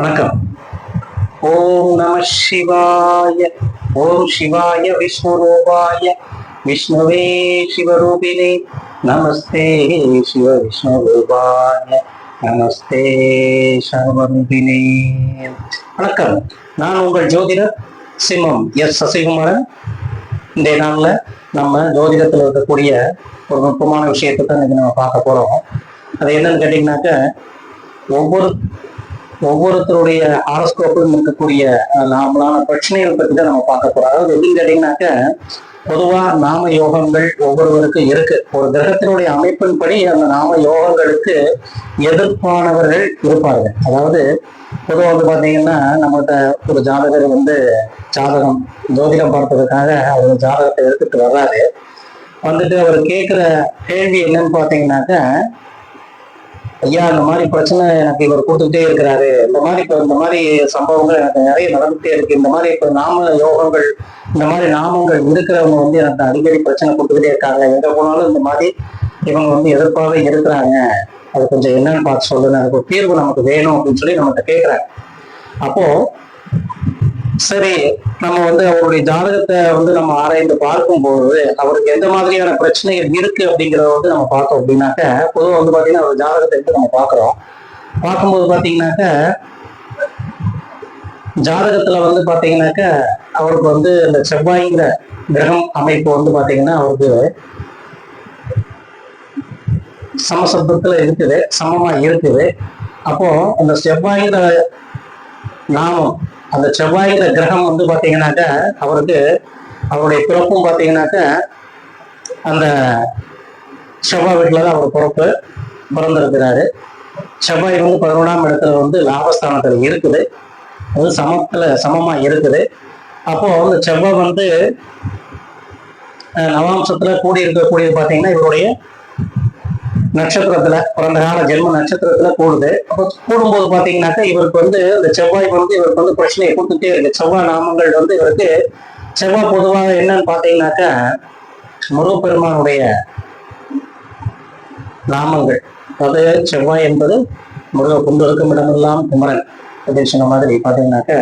வணக்கம். ஓம் நம சிவாய ஓம் சிவாய விஷ்ணுரூபாய விஷ்ணுவே சிவரூபிணே நமஸ்தே சிவ விஷ்ணுரூபாய நமஸ்தே சர்வரூபிணே வணக்கம். நான் உங்கள் ஜோதிடர் சிம்மம் எஸ் சசிகுமாரன். இந்த நாளில் நம்ம ஜோதிடத்தில் இருக்கக்கூடிய ஒரு நுட்பமான விஷயத்தை தான் இன்னைக்கு நம்ம பார்க்க போகிறோம் அது என்னன்னு கேட்டிங்கனாக்க ஒவ்வொரு ஒவ்வொருத்தருடைய ஆரோஸ்கோப்பிலும் இருக்கக்கூடிய நார்மலான பிரச்சனைகள் பற்றி தான் நம்ம பார்க்க போறோம். அதாவது எப்படின்னு கேட்டீங்கன்னாக்க பொதுவா நாம யோகங்கள் ஒவ்வொருவருக்கும் இருக்கு. ஒரு கிரகத்தினுடைய அமைப்பின்படி அந்த நாம யோகங்களுக்கு எதிர்ப்பானவர்கள் இருப்பார்கள். அதாவது பொதுவாக வந்து பார்த்தீங்கன்னா நம்மகிட்ட ஒரு ஜாதகர் வந்து ஜாதகம் ஜோதிடம் பார்ப்பதற்காக அவர் ஜாதகத்தை எடுத்துட்டு வர்றாரு. வந்துட்டு அவர் கேட்குற கேள்வி என்னன்னு பார்த்தீங்கன்னாக்க ஐயா இந்த மாதிரி பிரச்சனை எனக்கு இவர் கொடுத்துட்டே இருக்கிறாரு. இந்த மாதிரி இப்போ இந்த மாதிரி சம்பவங்கள் எனக்கு நிறைய நடந்துகிட்டே இருக்கு. இந்த மாதிரி இப்போ நாம யோகங்கள் இந்த மாதிரி நாமங்கள் இருக்கிறவங்க வந்து எனக்கு அடிக்கடி பிரச்சனை கொடுத்துக்கிட்டே இருக்காங்க. எங்க போனாலும் இந்த மாதிரி இவங்க வந்து எதிர்ப்பாகவே இருக்கிறாங்க. அது கொஞ்சம் என்னன்னு பார்த்து சொல்லுங்க. அதுக்கு ஒரு தீர்வு நமக்கு வேணும் அப்படின்னு சொல்லி நம்மகிட்ட கேட்குறாங்க அப்போ சரி நம்ம வந்து அவருடைய ஜாதகத்தை வந்து நம்ம ஆராய்ந்து பார்க்கும்போது அவருக்கு எந்த மாதிரியான பிரச்சனைகள் இருக்கு அப்படிங்கிறத வந்து நம்ம பார்த்தோம் அப்படின்னாக்க பொதுவாக வந்து பார்த்தீங்கன்னா அவர் ஜாதகத்தை எடுத்து நம்ம பார்க்குறோம். பார்க்கும்போது பார்த்தீங்கன்னாக்க ஜாதகத்துல வந்து பாத்தீங்கன்னாக்க அவருக்கு வந்து இந்த செவ்வாய்ங்கிற கிரகம் அமைப்பு வந்து பாத்தீங்கன்னா அவருக்கு சமசப்தத்துல இருக்குது சமமா இருக்குது. அப்போ அந்த செவ்வாய்ங்கிற நாமம் அந்த செவ்வாய்ங்கிற கிரகம் வந்து பாத்தீங்கன்னாக்க அவருக்கு அவருடைய பிறப்பும் பாத்தீங்கன்னாக்க அந்த செவ்வாய் வீட்டில் தான் அவர் பிறப்பு பிறந்திருக்கிறாரு. செவ்வாய் வந்து பதினொன்றாம் இடத்துல வந்து லாபஸ்தானத்தில் இருக்குது. அது சமத்துல சமமா இருக்குது. அப்போ அந்த செவ்வாய் வந்து நவாம்சத்துல கூடி இருக்கக்கூடியது பாத்தீங்கன்னா இவருடைய நட்சத்திரத்துல பிறந்த கால ஜென்ம நட்சத்திரத்துல கூடுது. அப்போ கூடும்போது பாத்தீங்கன்னாக்கா இவருக்கு வந்து இந்த செவ்வாய் வந்து இவருக்கு வந்து பிரச்சனையை கொடுத்துட்டே இருக்கு. செவ்வாய் நாமங்கள் வந்து இவருக்கு செவ்வாய் பொதுவாக என்னன்னு பாத்தீங்கன்னாக்கா முருகப்பெருமானுடைய நாமங்கள். அதாவது செவ்வாய் என்பது முருக கொண்டிருக்கும் இடமெல்லாம் குமரன் அப்படின்னு சொன்ன மாதிரி பாத்தீங்கன்னாக்க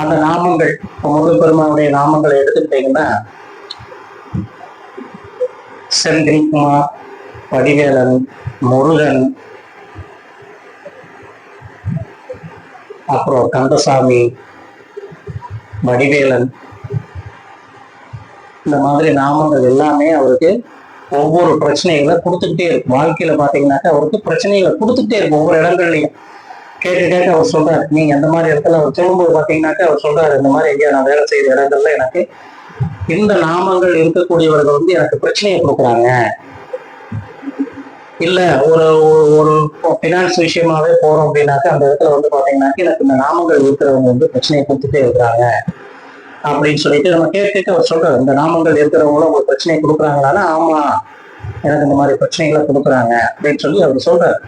அந்த நாமங்கள் முருகப்பெருமானுடைய நாமங்களை எடுத்துக்கிட்டீங்கன்னா செந்தில்குமார் வடிவேலன் முருகன் அப்புறம் கந்தசாமி வடிவேலன். இந்த மாதிரி நாமங்கள் எல்லாமே அவருக்கு ஒவ்வொரு பிரச்சனைகளை கொடுத்துக்கிட்டே இருக்கும் வாழ்க்கையில பாத்தீங்கன்னாக்கா அவருக்கு பிரச்சனைகளை கொடுத்துக்கிட்டே இருக்கும் ஒவ்வொரு இடங்கள்லையும். கேட்க கேட்க அவர் சொல்றாரு. நீங்க எந்த மாதிரி இடத்துல அவர் சொல்லும்போது பாத்தீங்கன்னாக்கா அவர் சொல்றாரு இந்த மாதிரி ஐயா நான் வேலை செய்யற இடங்கள்ல எனக்கு இந்த நாமங்கள் இருக்கக்கூடியவர்கள் வந்து எனக்கு பிரச்சனையை கொடுக்குறாங்க. இல்ல ஒரு ஒரு- பினான்ஸ் விஷயமாவே போறோம் அப்படின்னாக்க அந்த இடத்துல வந்து பாத்தீங்கன்னாக்க எனக்கு இந்த நாமங்கள் இருக்கிறவங்க வந்து பிரச்சனையை கொடுத்துட்டே இருக்கிறாங்க அப்படின்னு சொல்லிட்டு நம்ம கேட்க அவர் சொல்றாரு. இந்த நாமங்கள் இருக்கிறவங்களும் உங்களுக்கு பிரச்சனையை கொடுக்குறாங்களான்னா ஆமா எனக்கு இந்த மாதிரி பிரச்சனைகளை கொடுக்குறாங்க அப்படின்னு சொல்லி அவர் சொல்றாரு.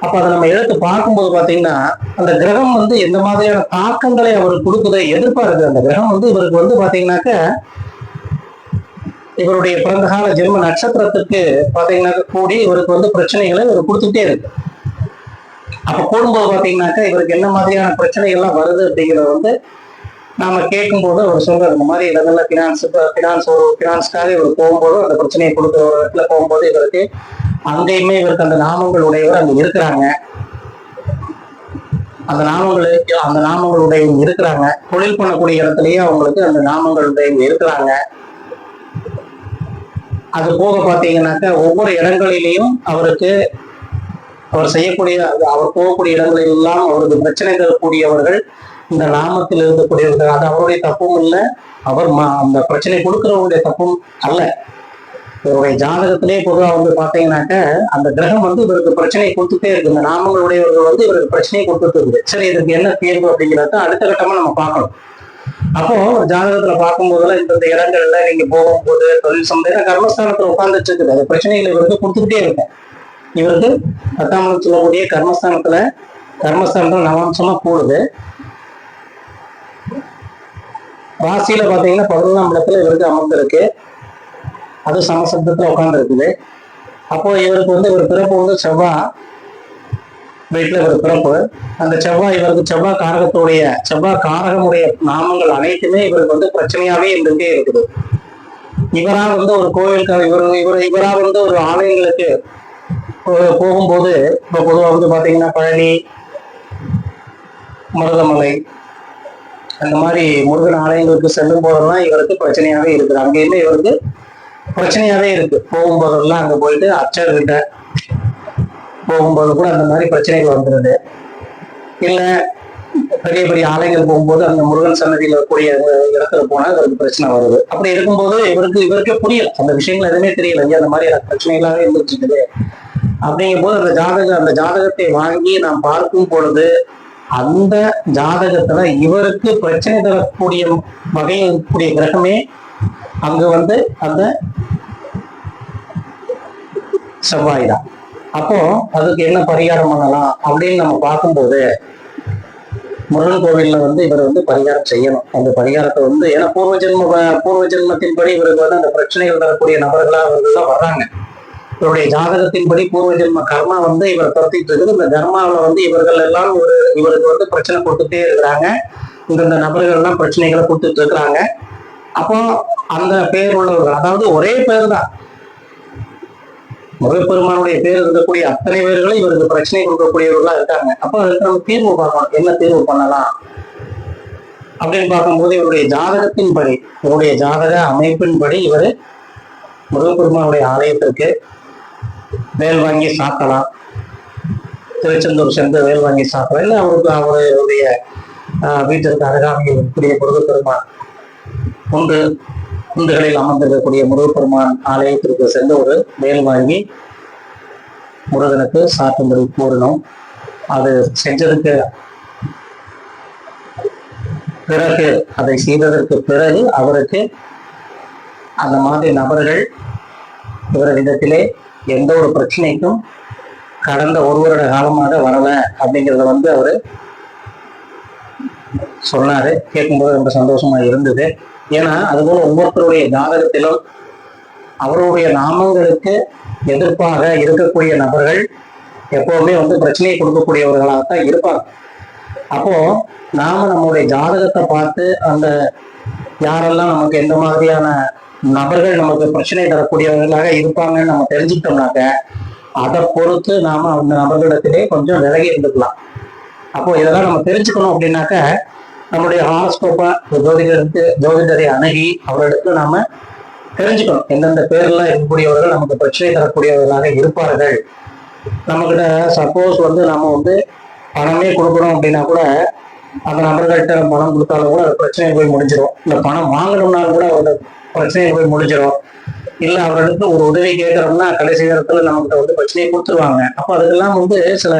அப்ப அதை நம்ம எடுத்து பார்க்கும்போது பாத்தீங்கன்னா அந்த கிரகம் வந்து எந்த மாதிரியான தாக்கங்களை அவர் கொடுக்குதை எதிர்பார்க்குது அந்த கிரகம் வந்து இவருக்கு வந்து பாத்தீங்கன்னாக்க இவருடைய பிறந்தகால ஜென்ம நட்சத்திரத்துக்கு பாத்தீங்கன்னாக்க கூடி இவருக்கு வந்து பிரச்சனைகளை இவர் கொடுத்துட்டே இருக்கு. அப்ப கூடும்போது பாத்தீங்கன்னாக்கா இவருக்கு என்ன மாதிரியான பிரச்சனைகள்லாம் வருது அப்படிங்கறத வந்து நாம கேட்கும்போது அவர் சொல்றாரு இந்த மாதிரி இடங்கள்ல பினான்ஸ் பினான்ஸ் ஒரு பினான்ஸ்க்காக இவர் போகும்போது அந்த பிரச்சனையை கொடுக்குற ஒரு இடத்துல போகும்போது இவருக்கு அங்கேயுமே இவருக்கு அந்த நாமங்கள் உடையவர் அங்க இருக்கிறாங்க. அந்த நாமங்கள் அந்த நாமங்களுடைய இருக்கிறாங்க. தொழில் பண்ணக்கூடிய இடத்துலயே அவங்களுக்கு அந்த நாமங்களுடைய இருக்கிறாங்க. அது போக பார்த்தீங்கன்னாக்கா ஒவ்வொரு இடங்களிலையும் அவருக்கு அவர் செய்யக்கூடிய அவர் போகக்கூடிய இடங்களில் எல்லாம் அவருக்கு பிரச்சனை தரக்கூடியவர்கள் இந்த நாமத்தில் இருக்கக்கூடியவர்கள் அது அவருடைய தப்பும் இல்லை அவர் அந்த பிரச்சனை கொடுக்கிறவருடைய தப்பும் அல்ல. இவருடைய ஜாதகத்திலே பொதுவாக வந்து பார்த்தீங்கன்னாக்க அந்த கிரகம் வந்து இவருக்கு பிரச்சனையை கொடுத்துட்டே இருக்கு. இந்த நாமங்களுடையவர்கள் வந்து இவருக்கு பிரச்சனையை கொடுத்துட்டு இருக்கு. சரி இதுக்கு என்ன தீர்வு அப்படிங்கிறத அடுத்த கட்டமா நம்ம பார்க்கணும். அப்போ ஜாதகத்துல பார்க்கும் போதெல்லாம் இந்த இடங்கள்ல நீங்க போகும்போது தொழில் சம்பந்தம் கர்மஸ்தானத்துல உட்கார்ந்துட்டு இருக்குது. அது பிரச்சனைகள் இவருக்கு கொடுத்துக்கிட்டே இருக்கும். இவருக்கு பத்தாம் சொல்லக்கூடிய கர்மஸ்தானத்துல கர்மஸ்தானத்துல நவாம்சமா கூடுது ராசியில பாத்தீங்கன்னா பதினொன்றாம் இடத்துல இவருக்கு அமர்ந்திருக்கு. அது சமசப்தத்துல உட்கார்ந்து இருக்குது அப்போ இவருக்கு வந்து இவர் பிறப்பு வந்து செவ்வாய். வீட்டில் ஒரு பிறப்பு. அந்த செவ்வாய் இவருக்கு செவ்வாய் காரகத்துடைய செவ்வாய் காரகமுடைய நாமங்கள் அனைத்துமே இவருக்கு வந்து பிரச்சனையாவே இருந்துகிட்டே இருக்குது. இவரா வந்து ஒரு கோவிலுக்கு இவர் இவர் இவரா வந்து ஒரு ஆலயங்களுக்கு போகும்போது இப்போ பொதுவாக வந்து பாத்தீங்கன்னா பழனி மருதமலை அந்த மாதிரி முருகன் ஆலயங்களுக்கு செல்லும் போதெல்லாம் இவருக்கு பிரச்சனையாவே இருக்குது. அங்கேயுமே இவருக்கு பிரச்சனையாவே இருக்கு. போகும்போதெல்லாம் அங்க போயிட்டு அச்சர்கிட்ட போகும்போது கூட அந்த மாதிரி பிரச்சனைகள் வந்துருது. இல்ல பெரிய பெரிய ஆலைகள் போகும்போது அந்த முருகன் சன்னதியில் இருக்கக்கூடிய இடத்துல போனா இவருக்கு பிரச்சனை வருது. அப்படி இருக்கும்போது இவருக்கு இவருக்கே புரியல. அந்த விஷயங்கள் எதுவுமே தெரியல. ஐயா அந்த மாதிரி பிரச்சனைகளாகவே பிரச்சனைகளாவே இருந்துட்டு இருக்குது அப்படிங்கும் போது அந்த ஜாதக அந்த ஜாதகத்தை வாங்கி நாம் பார்க்கும் பொழுது அந்த ஜாதகத்துல இவருக்கு பிரச்சனை தரக்கூடிய வகையில் இருக்கக்கூடிய கிரகமே அங்கு வந்து அந்த செவ்வாய் தான். அப்போ அதுக்கு என்ன பரிகாரம் பண்ணலாம் அப்படின்னு நம்ம பார்க்கும்போது முருகன் கோவில்ல வந்து இவர் வந்து பரிகாரம் செய்யணும். அந்த பரிகாரத்தை வந்து ஏன்னா பூர்வ ஜென்ம பூர்வ ஜென்மத்தின்படி இவருக்கு வந்து அந்த பிரச்சனைகள் தரக்கூடிய நபர்களா அவர்கள் தான் வர்றாங்க. இவருடைய ஜாதகத்தின்படி பூர்வ ஜென்ம கர்மா வந்து இவர் துரத்திட்டு இருக்குது. இந்த கர்மாவில் வந்து இவர்கள் எல்லாம் ஒரு இவருக்கு வந்து பிரச்சனை கொடுத்துட்டே இருக்கிறாங்க. இந்தந்த நபர்கள் எல்லாம் பிரச்சனைகளை கொடுத்துட்டு இருக்கிறாங்க. அப்போ அந்த பேர் உள்ளவர்கள் அதாவது ஒரே பேர் தான். முருகப்பெருமானுடைய பேர் இருக்கக்கூடிய அத்தனை பேர்களும் இவருக்கு பிரச்சனை கொடுக்கக்கூடியவர்களா இருக்காங்க. அப்ப அதுக்கு நம்ம தீர்வு பார்க்கணும். என்ன தீர்வு பண்ணலாம்? அப்படின்னு பார்க்கும்போது இவருடைய ஜாதகத்தின்படி இவருடைய ஜாதக அமைப்பின்படி இவர் முருகப்பெருமானுடைய ஆலயத்திற்கு வேல் வாங்கி சாத்தலாம். திருச்செந்தூர் சென்று வேல் வாங்கி சாத்தலாம். இல்லை அவருக்கு அவருடைய ஆஹ், வீட்டிற்கு அருகாமையில் இருக்கக்கூடிய முருகப்பெருமான் ஒன்று குண்டுகளில் அமர்ந்திருக்கக்கூடிய முருகப்பெருமான் ஆலயத்திற்கு சென்று ஒரு வேல் வாங்கி முருகனுக்கு சாத்தும்படி கூறணும் அது செஞ்சதுக்கு பிறகு அதை செய்ததற்கு பிறகு அவருக்கு அந்த மாதிரி நபர்கள் இவரிடத்திலே எந்த ஒரு பிரச்சனைக்கும் கடந்த ஒரு வருட காலமாக வரல அப்படிங்கிறத வந்து அவரு சொன்னாரு. கேட்கும்போது ரொம்ப சந்தோஷமா இருந்தது. ஏன்னா அதுபோல ஒவ்வொருத்தருடைய ஜாதகத்திலும் அவருடைய நாமங்களுக்கு எதிர்ப்பாக இருக்கக்கூடிய நபர்கள் எப்பவுமே வந்து பிரச்சனையை கொடுக்கக்கூடியவர்களாகத்தான் இருப்பாங்க. அப்போ நாம நம்மளுடைய ஜாதகத்தை பார்த்து அந்த யாரெல்லாம் நமக்கு எந்த மாதிரியான நபர்கள் நமக்கு பிரச்சனை தரக்கூடியவர்களாக இருப்பாங்கன்னு நம்ம தெரிஞ்சுக்கிட்டோம்னாக்க அதை பொறுத்து நாம அந்த நபர்களிடத்திலே கொஞ்சம் விலகி இருந்துக்கலாம். அப்போ இதெல்லாம் நம்ம தெரிஞ்சுக்கணும் அப்படின்னாக்க நம்மளுடைய ஹாரோஸ்கோப்பை ஜோதிடருக்கு ஜோதிடரை அணுகி அவரிடத்துல நாம தெரிஞ்சுக்கணும். எந்தெந்த பேர்லாம் இருக்கக்கூடியவர்கள் நமக்கு பிரச்சனை தரக்கூடியவர்களாக இருப்பார்கள். நம்மகிட்ட சப்போஸ் வந்து நம்ம வந்து பணமே கொடுக்கணும் அப்படின்னா கூட அந்த நபர்கள்ட்ட பணம் கொடுத்தாலும் கூட அது பிரச்சனை போய் முடிஞ்சிடும் இல்லை பணம் வாங்கணும்னாலும் கூட அவரோட பிரச்சனையை போய் முடிஞ்சிடும் இல்லை அவர்களுக்கு ஒரு உதவி கேட்கறோம்னா கடைசி நேரத்தில் நம்மகிட்ட வந்து பிரச்சனையை கொடுத்துருவாங்க. அப்போ அதுக்கெல்லாம் வந்து சில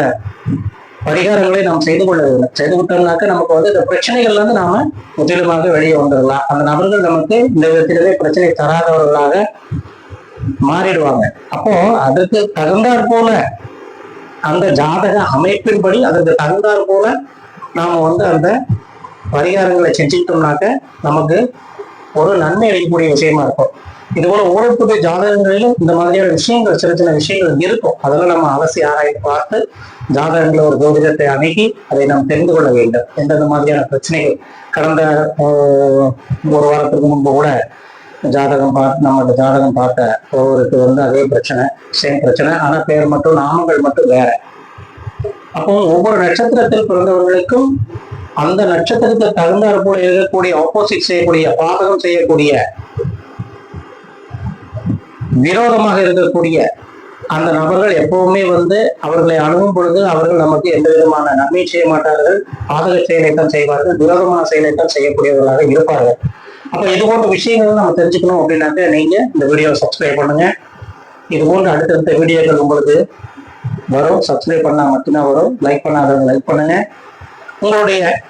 பரிகாரங்களை நாம் செய்து கொள்ள வேண்டும். செய்து விட்டோம்னாக்க நமக்கு வந்து இந்த பிரச்சனைகள்ல இருந்து நாம முற்றிலுமாக வெளியே வந்துடலாம். அந்த நபர்கள் நமக்கு இந்த விதத்திலே பிரச்சனை தராதவர்களாக மாறிடுவாங்க. அப்போ அதுக்கு தகுந்தாற் போல அந்த ஜாதக அமைப்பின்படி அதற்கு தகுந்தாற் போல நாம வந்து அந்த பரிகாரங்களை செஞ்சுக்கிட்டோம்னாக்க நமக்கு ஒரு நன்மை அளிக்கக்கூடிய விஷயமா இருக்கும். இது போல ஒவ்வொருத்தருடைய ஜாதகங்களிலும் இந்த மாதிரியான விஷயங்கள் சின்ன சின்ன விஷயங்கள் இருக்கும். அதெல்லாம் நம்ம அலசி ஆராய்ந்து பார்த்து ஜாதகங்களை ஒரு ஜோதிடத்தை அணுகி அதை நாம் தெரிந்து கொள்ள வேண்டும். எந்தெந்த மாதிரியான பிரச்சனைகள்? கடந்த ஒரு வாரத்துக்கு முன்பு கூட ஜாதகம் பார்த்து நம்ம ஜாதகம் பார்த்த ஒருவருக்கு வந்து அதே பிரச்சனை சேம் பிரச்சனை. ஆனா பேர் மட்டும் நாமங்கள் மட்டும் வேற. அப்போ ஒவ்வொரு நட்சத்திரத்தில் பிறந்தவர்களுக்கும் அந்த நட்சத்திரத்தை தகுந்தாறு போல இருக்கக்கூடிய ஆப்போசிட் செய்யக்கூடிய பாதகம் செய்யக்கூடிய விரோதமாக இருக்கக்கூடிய அந்த நபர்கள் எப்பவுமே வந்து அவர்களை அணுகும் பொழுது அவர்கள் நமக்கு எந்த விதமான நன்மை செய்ய மாட்டார்கள் பாதக செயலைத்தான் செய்வார்கள் விரோதமான செயலைத்தான் செய்யக்கூடியவர்களாக இருப்பார்கள். அப்ப இது போன்ற விஷயங்கள் நம்ம தெரிஞ்சுக்கணும் அப்படின்னாக்க நீங்க இந்த வீடியோவை சப்ஸ்கிரைப் பண்ணுங்க. இது போன்ற அடுத்தடுத்த வீடியோக்கள் உங்களுக்கு வரும். சப்ஸ்கிரைப் பண்ணா மட்டும்தான் வரும். லைக் பண்ணாதவங்க லைக் பண்ணுங்க. உங்களுடைய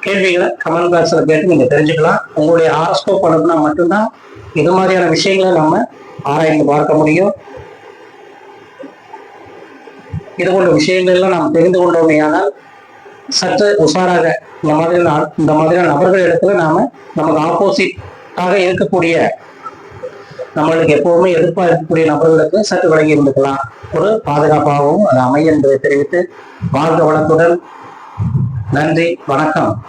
கேள்விகளை கமெண்ட் பாக்ஸ்ல கேட்டு நீங்க தெரிஞ்சுக்கலாம். உங்களுடைய ஆரோஸ்கோப் அனுப்புனா மட்டும்தான் இது மாதிரியான விஷயங்களை நம்ம ஆராய்ந்து பார்க்க முடியும். இது போன்ற விஷயங்கள் எல்லாம் நாம் தெரிந்து கொண்டோமையானால் சற்று உஷாராக இந்த மாதிரியான இந்த மாதிரியான நபர்கள் இடத்துல நாம நமக்கு ஆப்போசிட்டாக இருக்கக்கூடிய நம்மளுக்கு எப்பவுமே எதிர்ப்பா இருக்கக்கூடிய நபர்களுக்கு சற்று விலகி இருந்துக்கலாம். ஒரு பாதுகாப்பாகவும் அது அமையும் என்பதை தெரிவித்து வாழ்க வளத்துடன். நன்றி வணக்கம்.